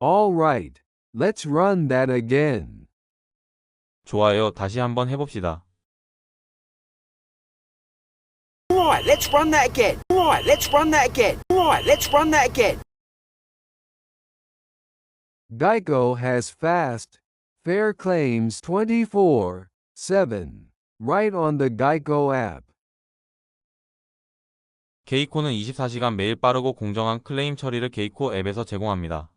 All right. Let's run that again. 좋아요. 다시 한번 해봅시다. Right, let's run that again. Right, let's run that again. Right, let's run that again. Geico has fast, fair claims 24 7 right on the Geico app. 게이코는 24시간 매일 빠르고 공정한 클레임 처리를 게이코 앱에서 제공합니다.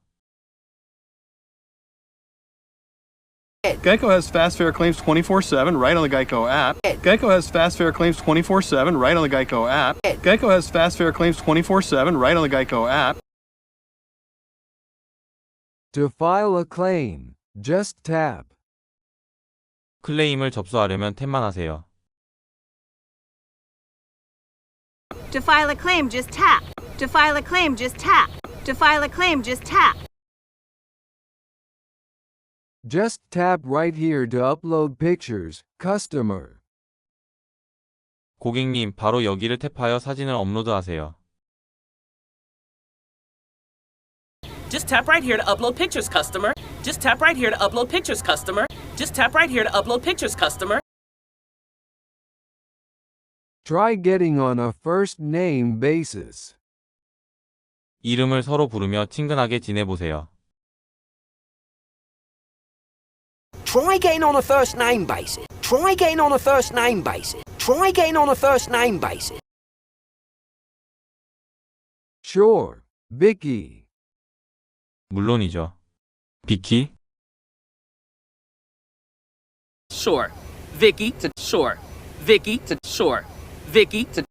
Geico has fast fair claims 24 7 right on the Geico app. Geico has fast fair claims 24 7 right on the Geico app. Geico has fast fair claims 24 7 right on the Geico app. To file a claim, just tap. 클레임을 접수하려면 탭만 하세요. To file a claim, just tap. To file a claim, just tap. To file a claim, just tap. Just tap right here to upload pictures, customer. 고객님, 바로 여기를 탭하여 사진을 업로드하세요. Just tap right here to upload pictures, customer. Just tap right here to upload pictures, customer. Just tap right here to upload pictures, customer. Try getting on a first name basis. 이름을 서로 부르며 친근하게 지내보세요. Try getting on a first name basis. Try getting on a first name basis. Try getting on a first name basis. Sure, Vicky. 물론이죠. 비키, Sure. Vicky to sure. Vicky to sure. Vicky to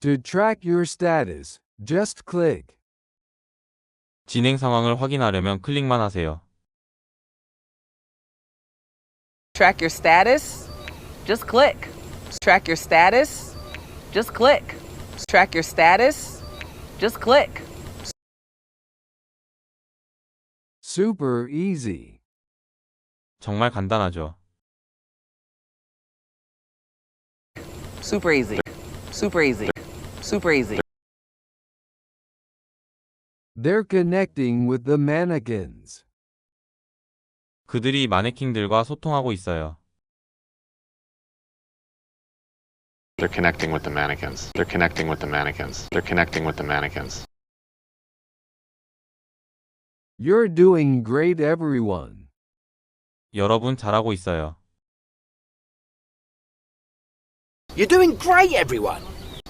To track your status, just click. 진행 상황을 확인하려면 클릭만 하세요. Track your status? Just click. Track your status? Just click. Track your status? Just click. Super easy. 정말 간단하죠. Super easy. Super easy. Super easy. They're connecting with the mannequins. 그들이 마네킹들과 소통하고 있어요. They're connecting with the mannequins. They're connecting with the mannequins. They're connecting with the mannequins. You're doing great, everyone. 여러분 잘하고 있어요. You're doing great, everyone.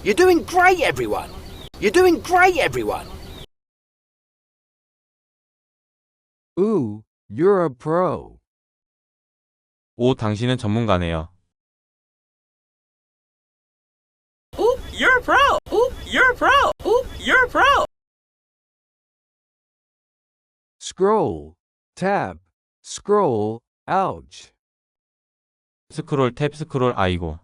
You're doing great, everyone. You're doing great, everyone. Ooh, you're a pro. 오, 당신은 전문가네요. Oop, you're a pro. Oop, you're a pro. Oop, you're a pro. Scroll, tap, scroll, ouch. 스크롤 탭 스크롤 아이고.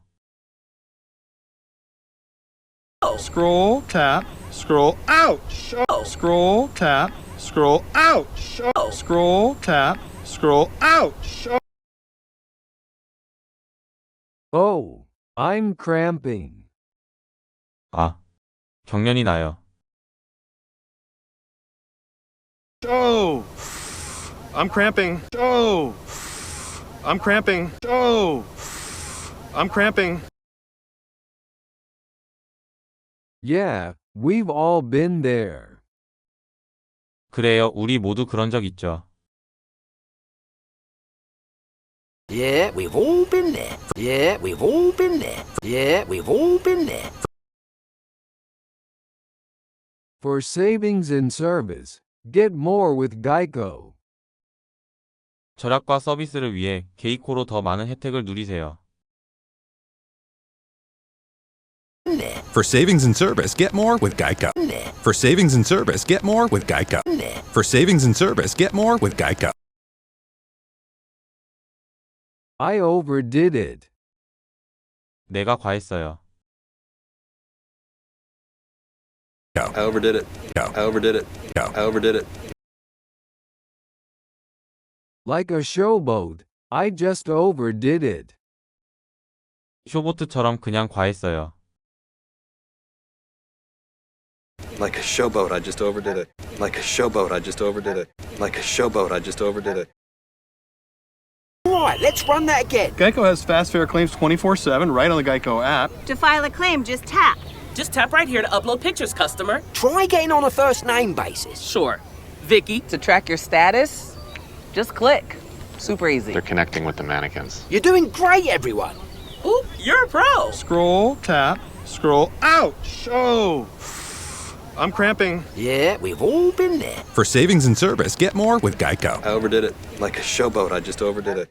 Scroll, tap, scroll, ouch! Scroll, tap, scroll, ouch! Scroll, tap, scroll, ouch! Oh, I'm cramping. 아, 경련이 나요. Oh! I'm cramping. Oh! I'm cramping. Oh! I'm cramping. Yeah, we've all been there. 그래요, 우리 모두 그런 적 있죠. Yeah, we've all been there. Yeah, we've all been there. Yeah, we've all been there. For savings and service, get more with Geico. 절약과 서비스를 위해 게이코로 더 많은 혜택을 누리세요. For savings and service, get more with Geico. For savings and service, get more with Geico. For savings and service, get more with Geico. I overdid it. 내가 과했어요. Go. I overdid it. Go. I overdid it. Go. I overdid it. Like a showboat, I just overdid it. 쇼보트처럼 그냥 과했어요. Like a showboat, I just overdid it. Like a showboat, I just overdid it. Like a showboat, I just overdid it. Right, let's run that again. Geico has fast fair claims 24 7 right on the Geico app. To file a claim, just tap. Just tap right here to upload pictures, customer. Try getting on a first name basis. Sure. Vicky, To track your status, just click. Super easy. They're connecting with the mannequins. You're doing great, everyone. ooh, you're a pro. Scroll, tap, scroll. Ouch! Oh! I'm cramping. Yeah, we've all been there. For savings and service, get more with Geico. I overdid it. Like a showboat, I just overdid it.